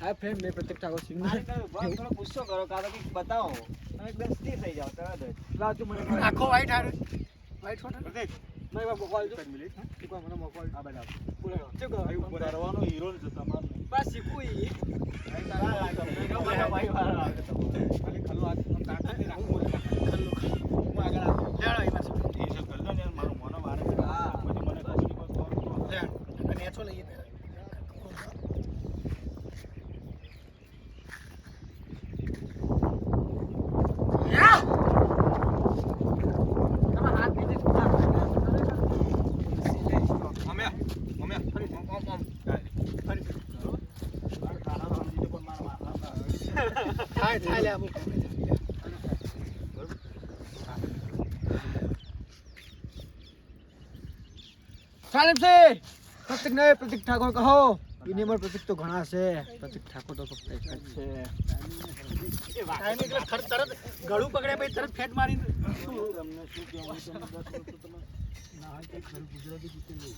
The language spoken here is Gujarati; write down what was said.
હાય ફ્રેન્ડ મેં પ્રતિક ઠાકોર સિંહ થોડો ગુસ્સો કરો કાં તો કંઈક બતાવો. તમે એકદમ સ્થિર થઈ જાઓ તરત જ. લાવ મને આખો વાઈટ હારે. વાઈટ ફોટો પ્રતિક મને એકવાર મોકો આલજો એકવાર મને મોકો આલજો આ બધા બોલો શું ઉપર આવવાનો હીરો જ તમારો બસ શીખવું ઈ. તારા લાગે હીરો મને ભાઈ વાળા ખાલી ખલ્લો હાથ આમ નહીં રાખવું. બોલે. હું આગળ આવું. લેડો એમાં છે. એ સબ કરજો ને મારું મોનો વારે હા. પછી મને કશું કરો લેવડો. આ નેચો લઈએ પહેલા. થાય, થાય લે, અમુક. પ્રતિક ને પ્રતિક ઠાકોર કહો. યુનિમર પ્રતિક તો ઘણા છે. પ્રતિક ઠાકોર તો ફક્ત એક જ છે. ટાઈમે એટલે ખર- તરત ગળું પકડે પછી તરત ફેટ મારી તમને શું કહેવું તમને દસ વર્ષ ગુજરાતી તમે